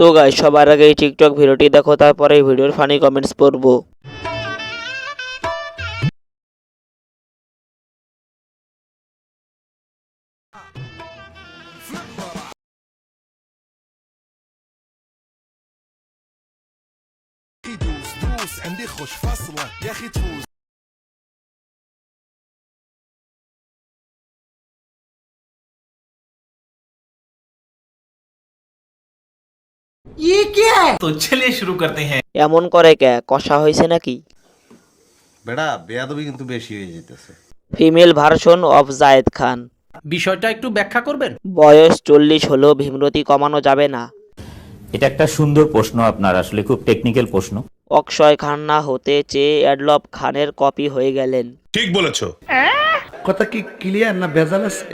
তো গাই সবার আগে এই টিকটক ভিডিওটি দেখো তারপরে এই ভিডিওর ফানি কমেন্টস পড়বো اخي دوس دوس عندي خوش فاصلة يا اخي تفوز तो चलिए शुरू करते हैं এমন করে কে কষা হয়েছে নাকি বেড়া বেয়াদবি কিন্তু বেশি হয়ে যেতেছে female version of Zayed Khan বিষয়টা একটু ব্যাখ্যা করবেন বয়স চল্লিশ হলেও ভীমরতি কমানো যাবে না এটা একটা সুন্দর প্রশ্ন আপনার আসলে খুব টেকনিক্যাল প্রশ্ন অক্ষয় খান্না হতে চেয়ে অ্যাডলব খানের কপি হয়ে গেলেন ঠিক বলেছো কথা কি ক্লিয়ার না ভেজাল আছে